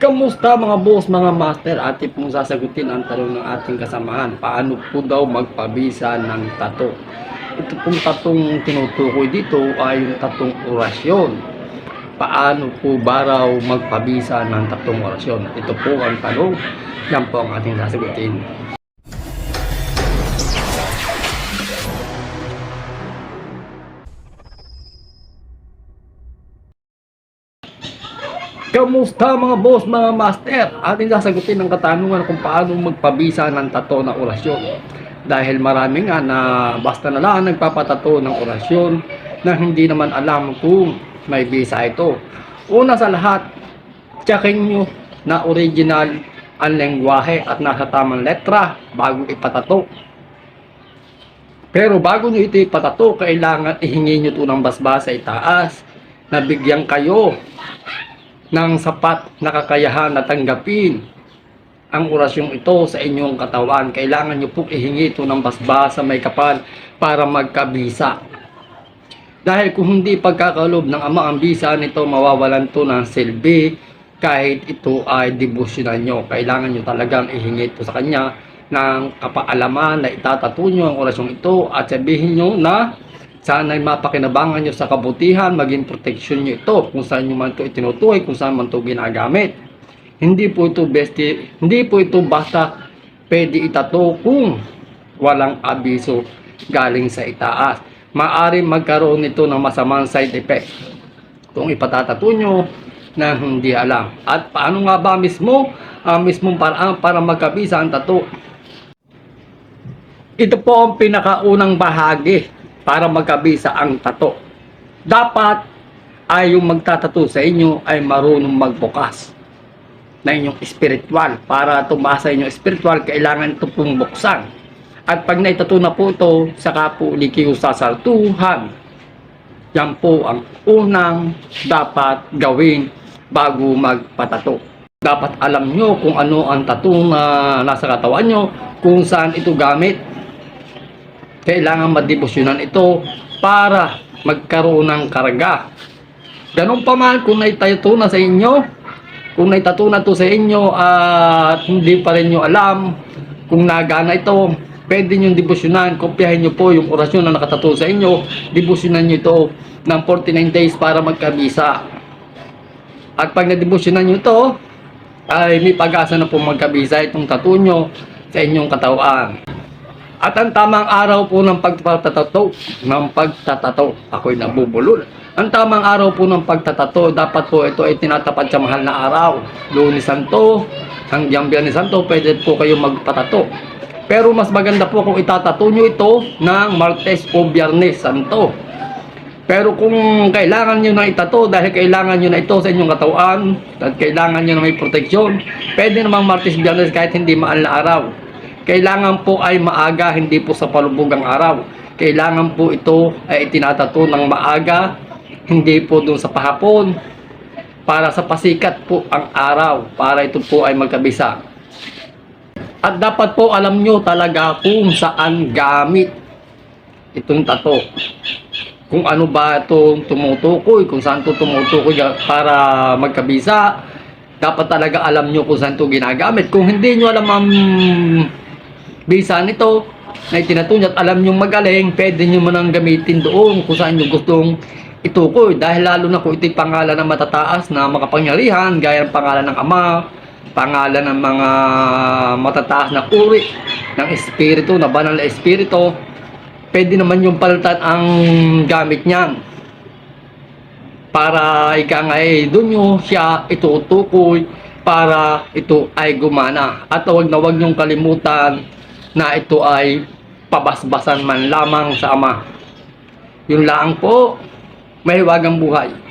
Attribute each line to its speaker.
Speaker 1: Kamusta mga boss, mga master? Ati pong sasagutin ang tanong ng ating kasamahan. Paano po daw magpabisa ng tato? Ito pong tatong tinutukoy dito ay yung tatong orasyon. Paano po ba raw magpabisa ng tatong orasyon? Ito po ang tanong. Yan po ang ating sasagutin. Kamusta mga boss, mga master? Ating sasagutin ang katanungan kung paano magpabisa ng tato ng orasyon. Dahil marami nga na basta na lang nagpapatato ng orasyon na hindi naman alam kung may bisa ito. Una sa lahat, checkin nyo na original ang lengguwahe at nasa tamang letra bago ipatato. Pero bago nyo ito ipatato, kailangan ihingi nyo ito ng basbasa itaas na bigyan kayo ng sapat na kakayahan na tanggapin ang orasyong ito sa inyong katawan. Kailangan nyo po ihingi ito ng basbasa may kapal para magkabisa. Dahil kung hindi pagkakalob ng ama ang bisa nito, mawawalan to ng silbi kahit ito ay debosyonan nyo. Kailangan nyo talagang ihingi ito sa kanya ng kapaalaman na itatato nyo ang orasyong ito at sabihin nyo na sana'y mapakinabangan nyo sa kabutihan, maging proteksyon nyo ito kung saan nyo man ito itinutukoy, kung saan man ito ginagamit. Hindi po ito besti, hindi po ito basta pwede itato kung walang abiso galing sa itaas. Maaring magkaroon nito ng masamang side effect kung ipatatato nyo na hindi alam. At paano nga ba mismo ang mismong paraan para magkabisa ang tato? Ito po ang pinakaunang bahagi para magkabisa ang tato. Dapat ay yung magtatato sa inyo ay marunong magbukas na inyong spiritual. Para tumasa inyong spiritual, kailangan ito pong buksan. At pag naitato na po ito, saka po likiyo sasaltuhan. Yan po ang unang dapat gawin bago magpatato. Dapat alam nyo kung ano ang tattoo na nasa katawan nyo, kung saan ito gamit. Kailangan madebosyonan ito para magkaroon ng karga. Ganun pa man kung naitato na sa inyo, kung naitato na to sa inyo at hindi pa rin nyo alam kung nagana ito, pwede nyo debosyonan, kopyahin nyo po yung orasyon na nakatato sa inyo, debosyonan nyo ito ng 49 days para magkabisa. At pag nadebosyonan nyo ito, ay may pag-asa na po magkabisa itong tattoo nyo sa inyong katawan. At ang tamang araw po ng pagtatato, ng pagtatato, ako'y nabubulol. Ang tamang araw po ng pagtatato, dapat po ito ay tinatapat sa mahal na araw. Lunes Santo, hanggang Biyernes Santo, pwede po kayo magpatato. Pero mas maganda po kung itatato nyo ito ng Martes o Biyernes Santo. Pero kung kailangan nyo na itato dahil kailangan nyo na ito sa inyong katawan at kailangan nyo na may proteksyon, pwede namang Martes Biyernes kahit hindi maal na araw. Kailangan po ay maaga, hindi po sa palubugang araw. Kailangan po ito ay itinatato ng maaga, hindi po doon sa pahapon, para sa pasikat po ang araw, para ito po ay magkabisa. At dapat po alam nyo talaga kung saan gamit itong tato kung ano ba itong tumutukoy, kung saan ito tumutukoy para magkabisa. Dapat talaga alam nyo kung saan ito ginagamit. Kung hindi nyo alam ang bisa nito, na itinatunya at alam nyo magaling, pwede nyo manang gamitin doon kung saan nyo gustong itukoy. Dahil lalo na kung ito'y pangalan ng matataas na makapangyarihan, gaya ng pangalan ng Ama, pangalan ng mga matataas na uri ng espiritu, na banal na espiritu, pwede naman yung palitan ang gamit niyan para ika nga eh, doon nyo siya itutukoy para ito ay gumana at huwag na huwag nyong kalimutan na ito ay pabasbasan man lamang sa ama. Yun lang po. May hiwagang buhay